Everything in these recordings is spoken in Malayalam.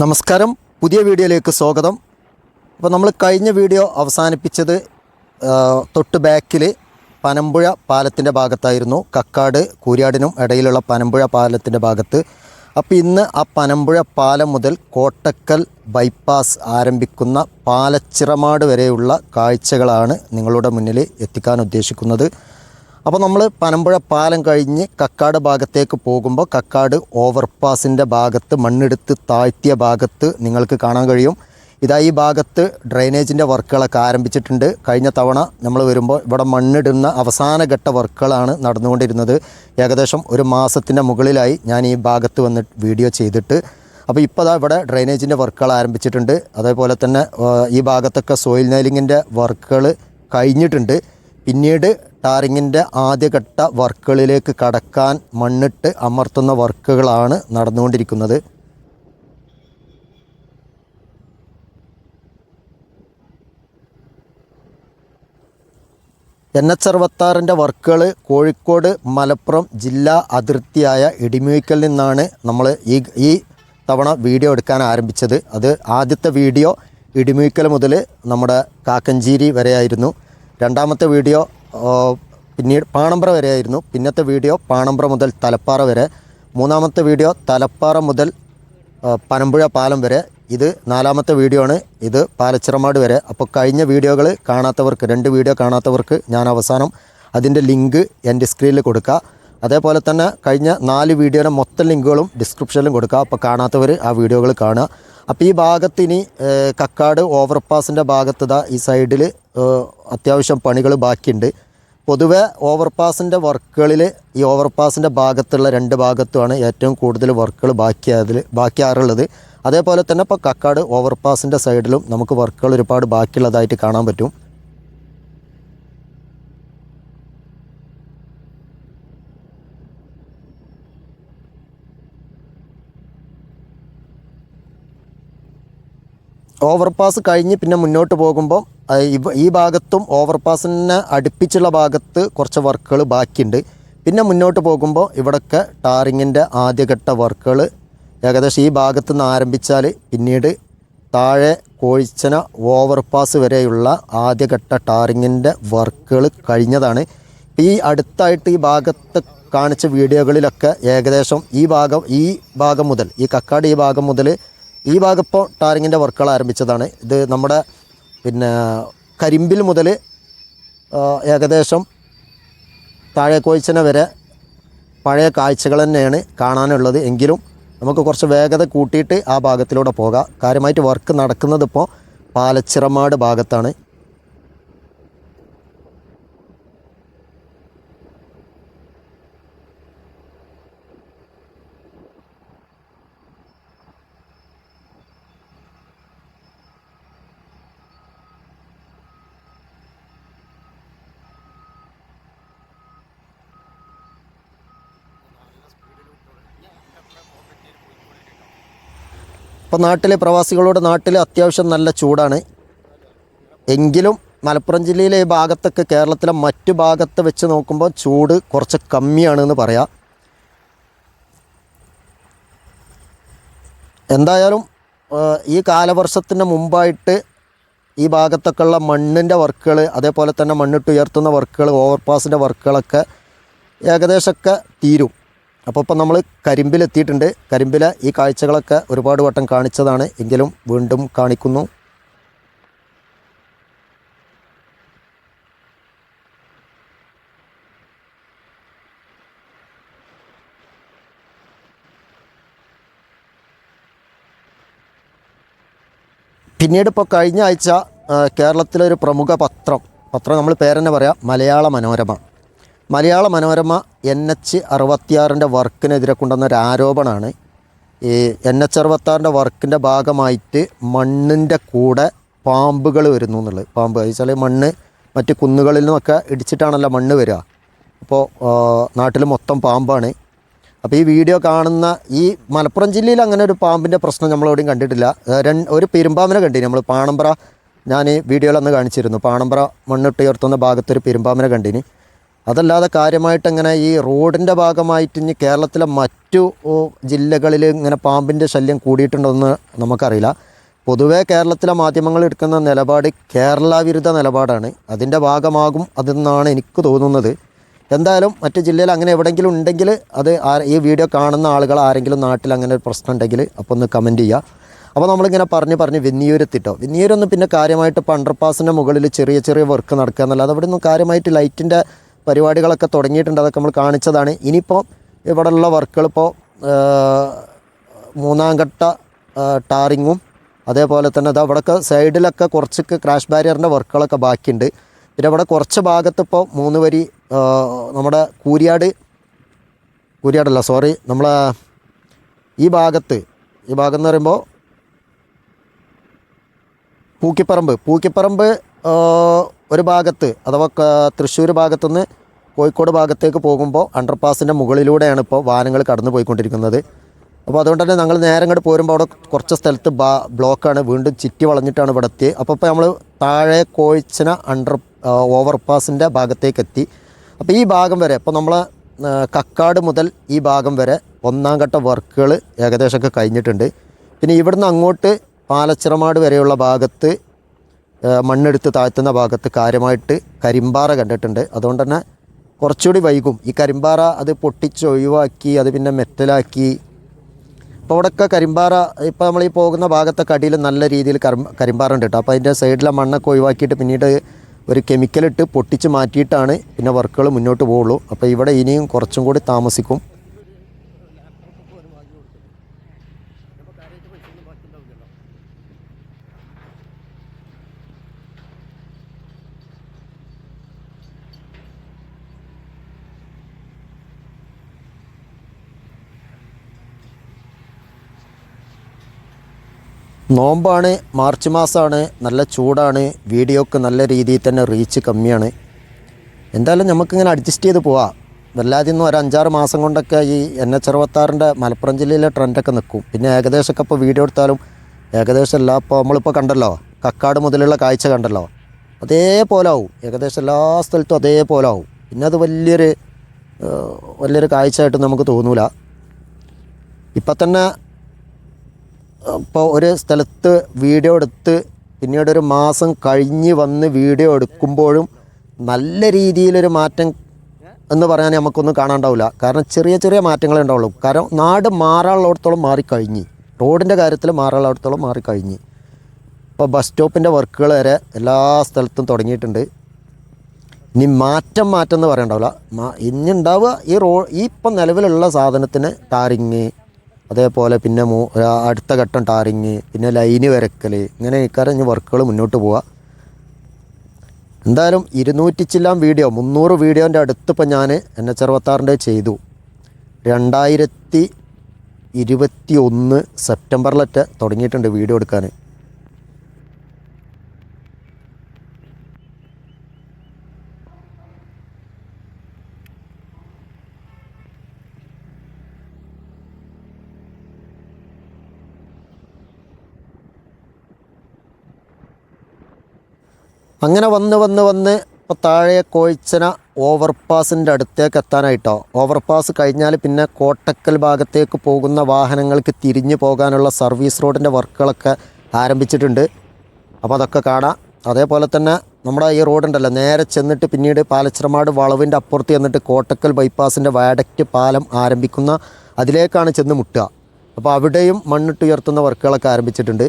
നമസ്കാരം. പുതിയ വീഡിയോയിലേക്ക് സ്വാഗതം. അപ്പോൾ നമ്മൾ കഴിഞ്ഞ വീഡിയോ അവസാനിപ്പിച്ചത് തൊട്ട് ബാക്കിൽ പനമ്പുഴ പാലത്തിന്റെ ഭാഗത്തായിരുന്നു. കക്കാട് കൂരിയാടിനും ഇടയിലുള്ള പനമ്പുഴ പാലത്തിന്റെ ഭാഗത്ത്. അപ്പോൾ ഇന്ന് ആ പനമ്പുഴ പാലം മുതൽ കോട്ടക്കൽ ബൈപ്പാസ് ആരംഭിക്കുന്ന പാലച്ചിറമാട് വരെയുള്ള കാഴ്ചകളാണ് നിങ്ങളുടെ മുന്നിൽ എത്തിക്കാൻ ഉദ്ദേശിക്കുന്നത്. അപ്പോൾ നമ്മൾ പനമ്പുഴ പാലം കഴിഞ്ഞ് കക്കാട് ഭാഗത്തേക്ക് പോകുമ്പോൾ കക്കാട് ഓവർപാസിന്റെ ഭാഗത്ത് മണ്ണെടുത്ത് താഴ്ത്തിയ ഭാഗത്ത് നിങ്ങൾക്ക് കാണാൻ കഴിയും. ഇതാ ഈ ഭാഗത്ത് ഡ്രെയിനേജിന്റെ വർക്കുകളൊക്കെ ആരംഭിച്ചിട്ടുണ്ട്. കഴിഞ്ഞ തവണ നമ്മൾ വരുമ്പോൾ ഇവിടെ മണ്ണിടുന്ന അവസാനഘട്ട വർക്കുകളാണ് നടന്നുകൊണ്ടിരുന്നത്. ഏകദേശം ഒരു മാസത്തിന്റെ മുകളിലായി ഞാൻ ഈ ഭാഗത്ത് വന്ന് വീഡിയോ ചെയ്തിട്ട്. അപ്പോൾ ഇപ്പോൾ ദാ ഇവിടെ ഡ്രെയിനേജിന്റെ വർക്കുകൾ ആരംഭിച്ചിട്ടുണ്ട്. അതേപോലെ തന്നെ ഈ ഭാഗത്തൊക്കെ സോയിൽ നെയിലിങ്ങിന്റെ വർക്കുകൾ കഴിഞ്ഞിട്ടുണ്ട്. പിന്നീട് ടാറിങ്ങിന്റെ ആദ്യഘട്ട വർക്കുകളിലേക്ക് കടക്കാൻ മണ്ണിട്ട് അമർത്തുന്ന വർക്കുകളാണ് നടന്നുകൊണ്ടിരിക്കുന്നത്. എൻ എച്ച് അറുപത്താറിന്റെ വർക്കുകൾ കോഴിക്കോട് മലപ്പുറം ജില്ലാ അതിർത്തിയായ ഇടിമൂയ്ക്കൽ നിന്നാണ് നമ്മൾ ഈ ഈ തവണ വീഡിയോ എടുക്കാൻ ആരംഭിച്ചത്. അത് ആദ്യത്തെ വീഡിയോ ഇടിമൂയ്ക്കൽ മുതൽ നമ്മുടെ കാക്കഞ്ചേരി വരെയായിരുന്നു. രണ്ടാമത്തെ വീഡിയോ പിന്നീട് പാണമ്പ്ര വരെയായിരുന്നു. പിന്നത്തെ വീഡിയോ പാണമ്പ്ര മുതൽ തലപ്പാറ വരെ. മൂന്നാമത്തെ വീഡിയോ തലപ്പാറ മുതൽ പനമ്പുഴ പാലം വരെ. ഇത് നാലാമത്തെ വീഡിയോ ആണ്. ഇത് പാലച്ചിറമാട് വരെ. അപ്പോൾ കഴിഞ്ഞ വീഡിയോകൾ കാണാത്തവർക്ക് രണ്ട് വീഡിയോ കാണാത്തവർക്ക് ഞാൻ അവസാനം അതിന്റെ ലിങ്ക് എന്റെ സ്ക്രീനിൽ കൊടുക്കുക അതേപോലെ തന്നെ കഴിഞ്ഞ നാല് വീഡിയോയുടെ മൊത്തം ലിങ്കുകളും ഡിസ്ക്രിപ്ഷനിലും കൊടുക്കുക അപ്പോൾ കാണാത്തവർ ആ വീഡിയോകൾ കാണുക. അപ്പോൾ ഈ ഭാഗത്ത് ഇനി കക്കാട് ഓവർപാസിന്റെ ഭാഗത്ത് ദാ ഈ സൈഡിൽ അത്യാവശ്യം പണികൾ ബാക്കിയുണ്ട്. പൊതുവെ ഓവർപാസിന്റെ വർക്കുകളിൽ ഈ ഓവർപാസിന്റെ ഭാഗത്തുള്ള രണ്ട് ഭാഗത്തുമാണ് ഏറ്റവും കൂടുതൽ വർക്കുകൾ ബാക്കിയാതിൽ ബാക്കിയാറുള്ളത്. അതേപോലെ തന്നെ ഇപ്പോൾ കക്കാട് ഓവർപാസിന്റെ സൈഡിലും നമുക്ക് വർക്കുകൾ ഒരുപാട് ബാക്കിയുള്ളതായിട്ട് കാണാൻ പറ്റും. ഓവർപാസ് കഴിഞ്ഞ് പിന്നെ മുന്നോട്ട് പോകുമ്പോൾ ഈ ഭാഗത്തും ഓവർപാസിനെ അടുപ്പിച്ചുള്ള ഭാഗത്ത് കുറച്ച് വർക്കുകൾ ബാക്കിയുണ്ട്. പിന്നെ മുന്നോട്ട് പോകുമ്പോൾ ഇവിടൊക്കെ ടാറിങ്ങിന്റെ ആദ്യഘട്ട വർക്കുകൾ ഏകദേശം ഈ ഭാഗത്തു നിന്ന് ആരംഭിച്ചാൽ പിന്നീട് താഴെ കോഴിച്ചന ഓവർപാസ് വരെയുള്ള ആദ്യഘട്ട ടാറിങ്ങിന്റെ വർക്കുകൾ കഴിഞ്ഞതാണ്. ഈ അടുത്തായിട്ട് ഈ ഭാഗത്ത് കാണിച്ച വീഡിയോകളിലൊക്കെ ഏകദേശം ഈ ഭാഗം ഈ ഭാഗം മുതൽ ഈ കക്കാട് ഈ ഭാഗം മുതൽ ഈ ഭാഗപ്പോൾ ടാറിങ്ങിന്റെ വർക്കുകൾ ആരംഭിച്ചതാണ്. ഇത് നമ്മുടെ പിന്നെ കരിമ്പിൽ മുതൽ ഏകദേശം താഴെ കോഴിച്ചന വരെ പഴയ കാഴ്ചകൾ തന്നെയാണ് കാണാനുള്ളത്. എങ്കിലും നമുക്ക് കുറച്ച് വേഗത കൂട്ടിയിട്ട് ആ ഭാഗത്തിലൂടെ പോകാം. കാര്യമായിട്ട് വർക്ക് നടക്കുന്നത് ഇപ്പോൾ പാലച്ചിറമാട് ഭാഗത്താണ്. ഇപ്പോൾ നാട്ടിലെ പ്രവാസികളോട് നാട്ടിൽ അത്യാവശ്യം നല്ല ചൂടാണ്. എങ്കിലും മലപ്പുറം ജില്ലയിലെ ഈ ഭാഗത്തൊക്കെ കേരളത്തിലെ മറ്റു ഭാഗത്ത് വെച്ച് നോക്കുമ്പോൾ ചൂട് കുറച്ച് കമ്മിയാണെന്ന് പറയാം. എന്തായാലും ഈ കാലവർഷത്തിന് മുമ്പായിട്ട് ഈ ഭാഗത്തൊക്കെ ഉള്ള മണ്ണിന്റെ വർക്കുകൾ അതേപോലെ തന്നെ മണ്ണിട്ട് ഉയർത്തുന്ന വർക്കുകൾ ഓവർപാസിന്റെ വർക്കുകളൊക്കെ ഏകദേശമൊക്കെ തീരും. അപ്പോൾ ഇപ്പം നമ്മൾ കരിമ്പിലെത്തിയിട്ടുണ്ട്. കരിമ്പില ഈ കാഴ്ചകളൊക്കെ ഒരുപാട് വട്ടം കാണിച്ചതാണ്. എങ്കിലും വീണ്ടും കാണിക്കുന്നു. പിന്നീട് ഇപ്പോൾ കഴിഞ്ഞ ആഴ്ച കേരളത്തിലെ ഒരു പ്രമുഖ പത്രം. പത്രം നമ്മൾ പേരെന്നെ പറയാം. മലയാള മനോരമ. മലയാള മനോരമ എൻ എച്ച് അറുപത്തിയാറിന്റെ വർക്കിനെതിരെ കൊണ്ടുവന്ന ഒരു ആരോപണമാണ്. ഈ എൻ എച്ച് അറുപത്താറിന്റെ വർക്കിന്റെ ഭാഗമായിട്ട് മണ്ണിന്റെ കൂടെ പാമ്പുകൾ വരുന്നു എന്നുള്ളത്. പാമ്പ് വെച്ചാൽ മണ്ണ് മറ്റ് കുന്നുകളിൽ നിന്നൊക്കെ ഇടിച്ചിട്ടാണല്ലോ മണ്ണ് വരിക. അപ്പോൾ നാട്ടിൽ മൊത്തം പാമ്പാണ്. അപ്പോൾ ഈ വീഡിയോ കാണുന്ന ഈ മലപ്പുറം ജില്ലയിൽ അങ്ങനെ ഒരു പാമ്പിന്റെ പ്രശ്നം നമ്മളെവിടെയും കണ്ടിട്ടില്ല. ഒരു പെരുമ്പാമ്പിനെ കണ്ടിന്. നമ്മൾ പാണമ്പ്ര ഞാൻ വീഡിയോയിൽ അന്ന് കാണിച്ചിരുന്നു. പാണമ്പ്ര മണ്ണിട്ട് ഉയർത്തുന്ന ഭാഗത്തൊരു പെരുമ്പാമ്പിനെ കണ്ടിന്. അതല്ലാതെ കാര്യമായിട്ട് ഇങ്ങനെ ഈ റോഡിന്റെ ഭാഗമായിട്ട് ഇനി കേരളത്തിലെ മറ്റു ജില്ലകളിൽ ഇങ്ങനെ പാമ്പിന്റെ ശല്യം കൂടിയിട്ടുണ്ടെന്ന് നമുക്കറിയില്ല. പൊതുവേ കേരളത്തിലെ മാധ്യമങ്ങൾ എടുക്കുന്ന നിലപാട് കേരള വിരുദ്ധ നിലപാടാണ്. അതിന്റെ ഭാഗമാകും അതെന്നാണ് എനിക്ക് തോന്നുന്നത്. എന്തായാലും മറ്റു ജില്ലയിൽ അങ്ങനെ എവിടെയെങ്കിലും ഉണ്ടെങ്കിൽ അത് ഈ വീഡിയോ കാണുന്ന ആളുകൾ ആരെങ്കിലും നാട്ടിൽ അങ്ങനെ ഒരു പ്രശ്നം ഉണ്ടെങ്കിൽ അപ്പോൾ ഒന്ന് കമന്റ് ചെയ്യുക. അപ്പോൾ നമ്മളിങ്ങനെ പറഞ്ഞ് പറഞ്ഞ് വെന്നിയൂരെത്തിട്ടോ. വെന്നിയൂരൊന്നും പിന്നെ കാര്യമായിട്ട് ഇപ്പോൾ അണ്ടർപാസിന്റെ മുകളിൽ ചെറിയ ചെറിയ വർക്ക് നടക്കുക എന്നല്ലാതെ അവിടെ ഒന്നും കാര്യമായിട്ട് ലൈറ്റിന്റെ പരിപാടികളൊക്കെ തുടങ്ങിയിട്ടുണ്ട്. അതൊക്കെ നമ്മൾ കാണിച്ചതാണ്. ഇനിയിപ്പോൾ ഇവിടെയുള്ള വർക്കുകൾ ഇപ്പോൾ മൂന്നാം ഘട്ട ടാറിങ്ങും അതേപോലെ തന്നെ അത് അവിടെയൊക്കെ സൈഡിലൊക്കെ കുറച്ചൊക്കെ ക്രാഷ് ബാരിയറിന്റെ വർക്കുകളൊക്കെ ബാക്കിയുണ്ട്. പിന്നെ ഇവിടെ കുറച്ച് ഭാഗത്ത് ഇപ്പോൾ മൂന്ന് വരി നമ്മുടെ കൂരിയാട് കൂരിയാടല്ല സോറി നമ്മളെ ഈ ഭാഗത്ത് ഈ ഭാഗം എന്ന് പറയുമ്പോൾ പൂക്കിപ്പറമ്പ് പൂക്കിപ്പറമ്പ് ഒരു ഭാഗത്ത് അഥവാ തൃശ്ശൂർ ഭാഗത്തുനിന്ന് കോഴിക്കോട് ഭാഗത്തേക്ക് പോകുമ്പോൾ അണ്ടർപാസിന്റെ മുകളിലൂടെയാണ് ഇപ്പോൾ വാഹനങ്ങൾ കടന്നു പോയിക്കൊണ്ടിരിക്കുന്നത് അപ്പോൾ അതുകൊണ്ട് തന്നെ ഞങ്ങൾ നേരെ ഇങ്ങോട്ട് പോരുമ്പോൾ അവിടെ കുറച്ച് സ്ഥലത്ത് ബാ ബ്ലോക്കാണ് വീണ്ടും ചുറ്റി വളഞ്ഞിട്ടാണ് ഇവിടെ എത്തിയത് അപ്പോൾ ഇപ്പോൾ നമ്മൾ താഴെ കോഴിച്ചന അണ്ടർ ഓവർപാസിന്റെ ഭാഗത്തേക്ക് എത്തി. അപ്പോൾ ഈ ഭാഗം വരെ ഇപ്പോൾ നമ്മൾ കക്കാട് മുതൽ ഈ ഭാഗം വരെ ഒന്നാം ഘട്ട വർക്കുകൾ ഏകദേശമൊക്കെ കഴിഞ്ഞിട്ടുണ്ട്. പിന്നെ ഇവിടുന്ന് അങ്ങോട്ട് പാലച്ചിറമാട് വരെയുള്ള ഭാഗത്ത് മണ്ണെടുത്ത് താഴ്ത്തുന്ന ഭാഗത്ത് കാര്യമായിട്ട് കരിമ്പാറ കണ്ടിട്ടുണ്ട്. അതുകൊണ്ട് തന്നെ കുറച്ചുകൂടി വൈകും. ഈ കരിമ്പാറ അത് പൊട്ടിച്ച് ഒഴിവാക്കി അത് പിന്നെ മെറ്റലാക്കി. അപ്പോൾ അവിടെയൊക്കെ കരിമ്പാറ ഇപ്പോൾ നമ്മൾ ഈ പോകുന്ന ഭാഗത്തൊക്കെ അടിയിൽ നല്ല രീതിയിൽ കരും കരിമ്പാറ ഉണ്ട് കേട്ടോ. അപ്പോൾ അതിന്റെ സൈഡിലെ മണ്ണൊക്കെ ഒഴിവാക്കിയിട്ട് പിന്നീട് ഒരു കെമിക്കലിട്ട് പൊട്ടിച്ച് മാറ്റിയിട്ടാണ് പിന്നെ വർക്കുകൾ മുന്നോട്ട് പോവുള്ളൂ. അപ്പോൾ ഇവിടെ ഇനിയും കുറച്ചും കൂടി താമസിക്കും. നോമ്പാണ് മാർച്ച് മാസമാണ് നല്ല ചൂടാണ് വീഡിയോക്ക് നല്ല രീതിയിൽ തന്നെ റീച്ച് കമ്മിയാണ്. എന്തായാലും നമുക്കിങ്ങനെ അഡ്ജസ്റ്റ് ചെയ്ത് പോവാം. വല്ലാതെ ഒന്നും ഒരു അഞ്ചാറ് മാസം കൊണ്ടൊക്കെ ഈ എൻ എച്ച് അറുപത്താറിന്റെ മലപ്പുറം ജില്ലയിലെ ട്രെൻഡൊക്കെ നിൽക്കും. പിന്നെ ഏകദേശമൊക്കെ ഇപ്പോൾ വീഡിയോ എടുത്താലും ഏകദേശം എല്ലാ ഇപ്പോൾ നമ്മളിപ്പോൾ കണ്ടല്ലോ കക്കാട് മുതലുള്ള കാഴ്ച കണ്ടല്ലോ. അതേപോലെ ആവും. ഏകദേശം എല്ലാ സ്ഥലത്തും അതേപോലെ ആവും. പിന്നെ അത് വലിയൊരു വലിയൊരു കാഴ്ചയായിട്ട് നമുക്ക് തോന്നൂല. ഇപ്പം തന്നെ ഇപ്പോൾ ഒരു സ്ഥലത്ത് വീഡിയോ എടുത്ത് പിന്നീട് ഒരു മാസം കഴിഞ്ഞ് വന്ന് വീഡിയോ എടുക്കുമ്പോഴും നല്ല രീതിയിലൊരു മാറ്റം എന്ന് പറയാൻ നമുക്കൊന്നും കാണാണ്ടാവില്ല. കാരണം ചെറിയ ചെറിയ മാറ്റങ്ങളേ ഉണ്ടാവുള്ളൂ. കാരണം നാട് മാറാനുള്ളിടത്തോളം മാറിക്കഴിഞ്ഞ്. റോഡിന്റെ കാര്യത്തിൽ മാറാനുള്ളിടത്തോളം മാറിക്കഴിഞ്ഞ്. ഇപ്പോൾ ബസ് സ്റ്റോപ്പിന്റെ വർക്കുകൾ വരെ എല്ലാ സ്ഥലത്തും തുടങ്ങിയിട്ടുണ്ട്. ഇനി മാറ്റം മാറ്റം എന്ന് പറയണ്ടാവില്ല ഇനി ഉണ്ടാവുക ഈ റോ ഈ ഇപ്പം നിലവിലുള്ള സാധനത്തിന് ടാറിങ് അതേപോലെ പിന്നെ മൂ അടുത്ത ഘട്ടം ടാറിങ് പിന്നെ ലൈന് വരക്കൽ ഇങ്ങനെ ഇക്കാരം വർക്കുകൾ മുന്നോട്ട് പോവുക എന്തായാലും ഇരുന്നൂറ്റി ചില്ലാം വീഡിയോ മുന്നൂറ് വീഡിയോന്റെ അടുത്ത് ഇപ്പം ഞാൻ എൻ എച്ച് അറുപത്താറിന്റെ ചെയ്തു. രണ്ടായിരത്തി ഇരുപത്തി ഒന്ന് സെപ്റ്റംബറിലൊക്കെ തുടങ്ങിയിട്ടുണ്ട് വീഡിയോ എടുക്കാൻ അങ്ങനെ വന്ന് വന്ന് വന്ന് ഇപ്പോൾ താഴെ കോഴിച്ചന ഓവർപാസിന്റെ അടുത്തേക്ക് എത്താനായിട്ടോ. ഓവർപാസ് കഴിഞ്ഞാൽ പിന്നെ കോട്ടക്കൽ ഭാഗത്തേക്ക് പോകുന്ന വാഹനങ്ങൾക്ക് തിരിഞ്ഞു പോകാനുള്ള സർവീസ് റോഡിന്റെ വർക്കുകളൊക്കെ ആരംഭിച്ചിട്ടുണ്ട്. അപ്പോൾ അതൊക്കെ കാണാം. അതേപോലെ തന്നെ നമ്മുടെ ഈ റോഡുണ്ടല്ലോ നേരെ ചെന്നിട്ട് പിന്നീട് പാലച്ചിറമാട് വളവിന്റെ അപ്പുറത്ത് ചെന്നിട്ട് കോട്ടക്കൽ ബൈപ്പാസിന്റെ വയഡക്റ്റ് പാലം ആരംഭിക്കുന്ന അതിലേക്കാണ് ചെന്ന് മുട്ടുക. അപ്പോൾ അവിടെയും മണ്ണിട്ടുയർത്തുന്ന വർക്കുകളൊക്കെ ആരംഭിച്ചിട്ടുണ്ട്.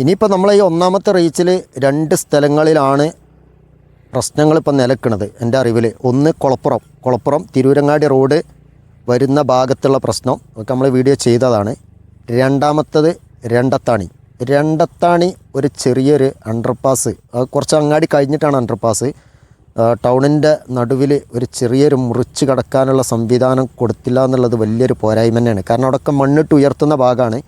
ഇനിയിപ്പോൾ നമ്മളെ ഈ ഒന്നാമത്തെ റീച്ചിൽ രണ്ട് സ്ഥലങ്ങളിലാണ് പ്രശ്നങ്ങൾ ഇപ്പം നിലക്കുന്നത് എന്റെ അറിവിൽ ഒന്ന് കുളപ്പുറം. കുളപ്പുറം തിരൂരങ്ങാടി റോഡ് വരുന്ന ഭാഗത്തുള്ള പ്രശ്നം. ഒക്കെ നമ്മൾ വീഡിയോ ചെയ്തതാണ്. രണ്ടാമത്തത് രണ്ടത്താണി. രണ്ടത്താണി ഒരു ചെറിയൊരു അണ്ടർപാസ് കുറച്ച് അങ്ങാടി കഴിഞ്ഞിട്ടാണ് അണ്ടർപാസ് ടൗണിന്റെ നടുവിൽ ഒരു ചെറിയൊരു മുറിച്ച് കടക്കാനുള്ള സംവിധാനം കൊടുത്തില്ല എന്നുള്ളത് വലിയൊരു പോരായ്മ തന്നെയാണ്. കാരണം അവിടെയൊക്കെ മണ്ണിട്ട് ഉയർത്തുന്ന ഭാഗമാണ്.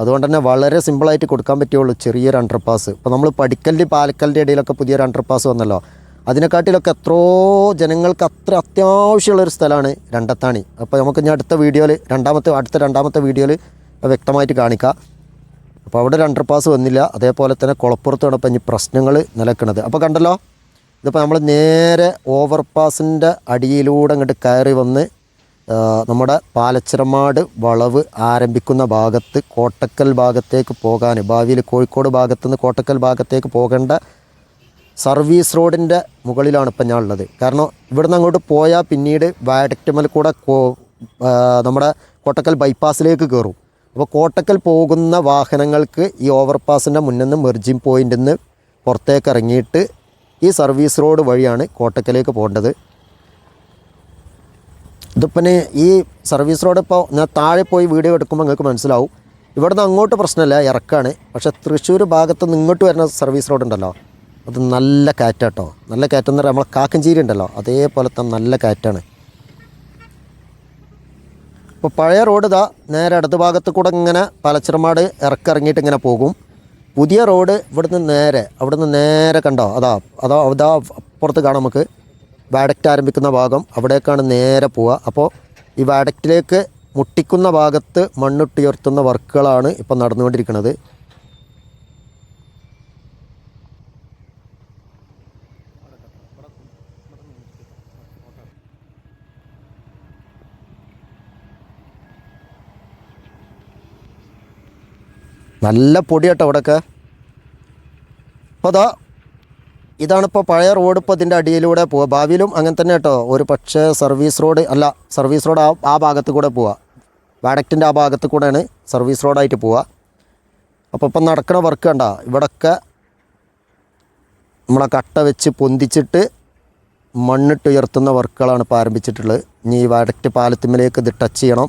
അതുകൊണ്ട് തന്നെ വളരെ സിമ്പിളായിട്ട് കൊടുക്കാൻ പറ്റുള്ളൂ ചെറിയൊരു അണ്ടർപാസ് ഇപ്പോൾ നമ്മൾ പടിക്കലിന്റെ പാലക്കലിന്റെ ഇടയിലൊക്കെ പുതിയൊരു അണ്ടർപാസ് വന്നല്ലോ. അതിനെക്കാട്ടിലൊക്കെ എത്രയോ ജനങ്ങൾക്ക് അത്ര അത്യാവശ്യമുള്ളൊരു സ്ഥലമാണ് രണ്ടത്താണി. അപ്പോൾ നമുക്ക് ഇനി അടുത്ത വീഡിയോയിൽ രണ്ടാമത്തെ അടുത്ത രണ്ടാമത്തെ വീഡിയോയിൽ വ്യക്തമായിട്ട് കാണിക്കാം. അപ്പോൾ അവിടെ ഒരു അണ്ടർപാസ് വന്നില്ല. അതേപോലെ തന്നെ കുളപ്പുറത്താണ് ഇപ്പം ഇനി പ്രശ്നങ്ങൾ നിലക്കുന്നത് അപ്പോൾ കണ്ടല്ലോ ഇതിപ്പോൾ നമ്മൾ നേരെ ഓവർപാസിന്റെ അടിയിലൂടെ അങ്ങോട്ട് കയറി വന്ന് നമ്മുടെ പാലച്ചിറമാട് വളവ് ആരംഭിക്കുന്ന ഭാഗത്ത് കോട്ടക്കൽ ഭാഗത്തേക്ക് പോകാൻ ഭാവിയിൽ കോഴിക്കോട് ഭാഗത്തു നിന്ന് കോട്ടക്കൽ ഭാഗത്തേക്ക് പോകേണ്ട സർവീസ് റോഡിന്റെ മുകളിലാണ് ഇപ്പം ഞാൻ ഉള്ളത് കാരണം ഇവിടുന്ന് അങ്ങോട്ട് പോയാൽ പിന്നീട് വാഡക്റ്റമൽ കൂടെ കോ- നമ്മുടെ കോട്ടക്കൽ ബൈപ്പാസിലേക്ക് കയറും. അപ്പോൾ കോട്ടക്കൽ പോകുന്ന വാഹനങ്ങൾക്ക് ഈ ഓവർപാസിന്റെ മുന്നിൽ നിന്ന് മെർജിങ് പോയിന്റിൽ നിന്ന് പുറത്തേക്ക് ഇറങ്ങിയിട്ട് ഈ സർവീസ് റോഡ് വഴിയാണ് കോട്ടക്കലേക്ക് പോകേണ്ടത്. ഇതിപ്പന് ഈ സർവീസ് റോഡ് ഇപ്പോൾ ഞാൻ താഴെ പോയി വീഡിയോ എടുക്കുമ്പോൾ നിങ്ങൾക്ക് മനസ്സിലാവും. ഇവിടുന്ന് അങ്ങോട്ട് പ്രശ്നമില്ല ഇറക്കാണ്. പക്ഷേ തൃശ്ശൂർ ഭാഗത്ത് നിന്ന് ഇങ്ങോട്ട് വരുന്ന സർവീസ് റോഡ് ഉണ്ടല്ലോ. അത് നല്ല കാറ്റാട്ടോ. നല്ല കാറ്റെന്ന് പറയുമ്പോൾ നമ്മളെ കാക്കഞ്ചേരി ഉണ്ടല്ലോ. അതേപോലത്തെ നല്ല കാറ്റാണ്. ഇപ്പോൾ പഴയ റോഡ് ഇതാ നേരെ ഇടത് ഭാഗത്ത് കൂടെ ഇങ്ങനെ പലച്ചിറമാട് ഇറക്കിറങ്ങിയിട്ട് ഇങ്ങനെ പോകും. പുതിയ റോഡ് ഇവിടുന്ന് നേരെ അവിടുന്ന് നേരെ കണ്ടോ? അതാ അതാ അതാ അപ്പുറത്ത് കാണാം നമുക്ക്. വാഡക്റ്റ് ആരംഭിക്കുന്ന ഭാഗം അവിടേക്കാണ് നേരെ പോവുക. അപ്പോൾ ഈ വാഡക്റ്റിലേക്ക് മുട്ടിക്കുന്ന ഭാഗത്ത് മണ്ണുട്ടുയർത്തുന്ന വർക്കുകളാണ് ഇപ്പം നടന്നുകൊണ്ടിരിക്കുന്നത്. നല്ല പൊടിയാട്ടോ അവിടെയൊക്കെ അപ്പോൾ അതാ ഇതാണിപ്പോൾ പഴയ റോഡ് ഇപ്പോൾ ഇതിന്റെ അടിയിലൂടെ പോവുക ഭാവിയിലും അങ്ങനെ തന്നെ കേട്ടോ. ഒരു പക്ഷേ സർവീസ് റോഡ് അല്ല സർവീസ് റോഡ് ആ ആ ഭാഗത്ത് കൂടെ പോവുക വാഡക്റ്റിന്റെ ആ ഭാഗത്ത് കൂടെയാണ് സർവീസ് റോഡായിട്ട് പോവുക അപ്പോൾ ഇപ്പം നടക്കണ വർക്ക് കണ്ട ഇവിടൊക്കെ നമ്മളെ കട്ട വെച്ച് പൊന്തിച്ചിട്ട് മണ്ണിട്ട് ഉയർത്തുന്ന വർക്കുകളാണ് ഇപ്പോൾ ആരംഭിച്ചിട്ടുള്ളത്. ഇനി ഈ വാഡക്റ്റ് പാലത്തിന്മേലേക്ക് ഇത് ടച്ച് ചെയ്യണം.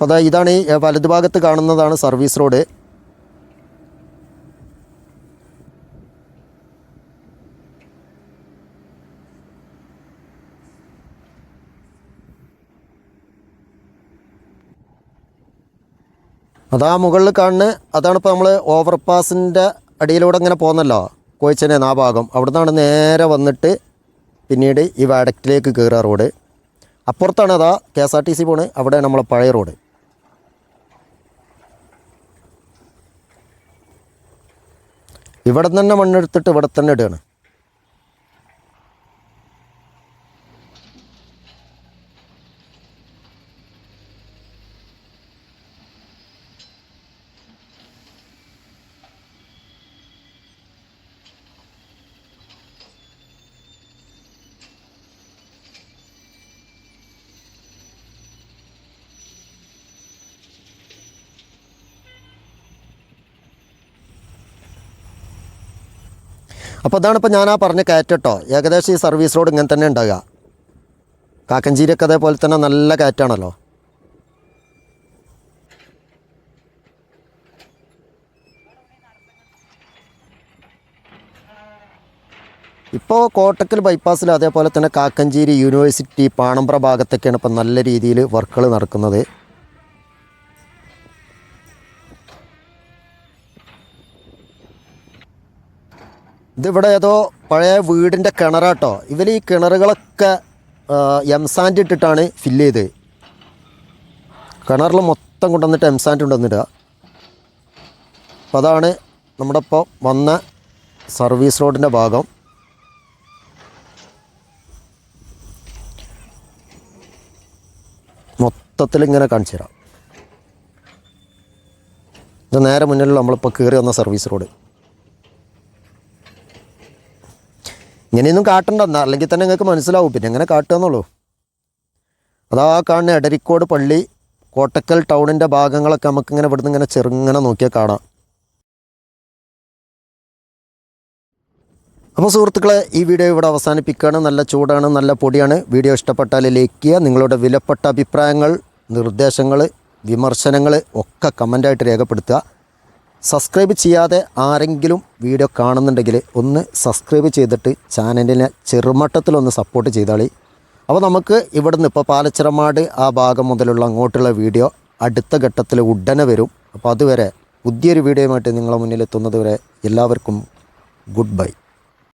അപ്പോൾ അതാ ഇതാണ് ഈ വലതുഭാഗത്ത് കാണുന്നതാണ് സർവീസ് റോഡ്. അതാ മുകളിൽ കാണുന്ന അതാണ് ഇപ്പോൾ നമ്മൾ ഓവർപാസിന്റെ അടിയിലൂടെ ഇങ്ങനെ പോകുന്നല്ലോ കോയിച്ചനെ ആ ഭാഗം. അവിടെ നിന്നാണ് നേരെ വന്നിട്ട് പിന്നീട് ഈ വാഡക്റ്റിലേക്ക് കയറുക റോഡ്. അപ്പുറത്താണ് അതാ K S R T C പോണ് അവിടെ നമ്മളെ പഴയ റോഡ്. ഇവിടെ തന്നെ മണ്ണെടുത്തിട്ട് ഇവിടെ തന്നെ ഇടുകയാണ്. അപ്പോൾ അതാണ് ഇപ്പോൾ ഞാൻ ആ പറഞ്ഞ കയറ്റട്ടോ. ഏകദേശം ഈ സർവീസ് റോഡ് ഇങ്ങനെ തന്നെ ഉണ്ടാകുക കാക്കഞ്ചേരിയൊക്കെ അതേപോലെ തന്നെ നല്ല കയറ്റാണല്ലോ. ഇപ്പോൾ കോട്ടക്കൽ ബൈപ്പാസിൽ അതേപോലെ തന്നെ കാക്കഞ്ചേരി യൂണിവേഴ്സിറ്റി പാണമ്പ്ര ഭാഗത്തൊക്കെയാണ് ഇപ്പോൾ നല്ല രീതിയിൽ വർക്കുകൾ നടക്കുന്നത്. ഇതിവിടെ ഏതോ പഴയ വീടിന്റെ കിണറാട്ടോ. ഇവർ ഈ കിണറുകളൊക്കെ എംസാൻഡ് ഇട്ടിട്ടാണ് ഫില്ല് ചെയ്ത് കിണറിൽ മൊത്തം കൊണ്ടുവന്നിട്ട് എംസാൻഡ് കൊണ്ടുവന്നിടുക. അപ്പോൾ അതാണ് നമ്മുടെ ഇപ്പോൾ വന്ന സർവീസ് റോഡിന്റെ ഭാഗം. മൊത്തത്തിൽ ഇങ്ങനെ കാണിച്ചു തരാം ഇത് നേരെ മുന്നിലുള്ള നമ്മളിപ്പോൾ കയറി വന്ന സർവീസ് റോഡ് ഇങ്ങനെയൊന്നും കാട്ടണ്ട. എന്നാൽ അല്ലെങ്കിൽ തന്നെ നിങ്ങൾക്ക് മനസ്സിലാവും. പിന്നെ എങ്ങനെ കാട്ടുക എന്നുള്ളൂ അതാ കാണുന്ന എടരിക്കോട് പള്ളി കോട്ടക്കൽ ടൗണിന്റെ ഭാഗങ്ങളൊക്കെ നമുക്കിങ്ങനെ ഇവിടുന്ന് ഇങ്ങനെ ചെറുങ്ങനെ നോക്കിയാൽ കാണാം. അപ്പോൾ സുഹൃത്തുക്കളെ ഈ വീഡിയോ ഇവിടെ അവസാനിപ്പിക്കുകയാണ്. നല്ല ചൂടാണ് നല്ല പൊടിയാണ്. വീഡിയോ ഇഷ്ടപ്പെട്ടാൽ ലൈക്ക് ചെയ്യുക. നിങ്ങളുടെ വിലപ്പെട്ട അഭിപ്രായങ്ങൾ നിർദ്ദേശങ്ങൾ വിമർശനങ്ങൾ ഒക്കെ കമന്റായിട്ട് രേഖപ്പെടുത്തുക. സബ്സ്ക്രൈബ് ചെയ്യാതെ ആരെങ്കിലും വീഡിയോ കാണുന്നുണ്ടെങ്കിൽ ഒന്ന് സബ്സ്ക്രൈബ് ചെയ്തിട്ട് ചാനലിനെ ചെറുമട്ടത്തിലൊന്ന് സപ്പോർട്ട് ചെയ്താളി. അപ്പോൾ നമുക്ക് ഇവിടുന്ന് ഇപ്പോൾ പാലച്ചിറമാട് ആ ഭാഗം മുതലുള്ള അങ്ങോട്ടുള്ള വീഡിയോ അടുത്ത ഘട്ടത്തിൽ ഉടനെ വരും. അപ്പോൾ അതുവരെ പുതിയൊരു വീഡിയോയുമായിട്ട് നിങ്ങളെ മുന്നിലെത്തുന്നത് വരെ എല്ലാവർക്കും ഗുഡ് ബൈ.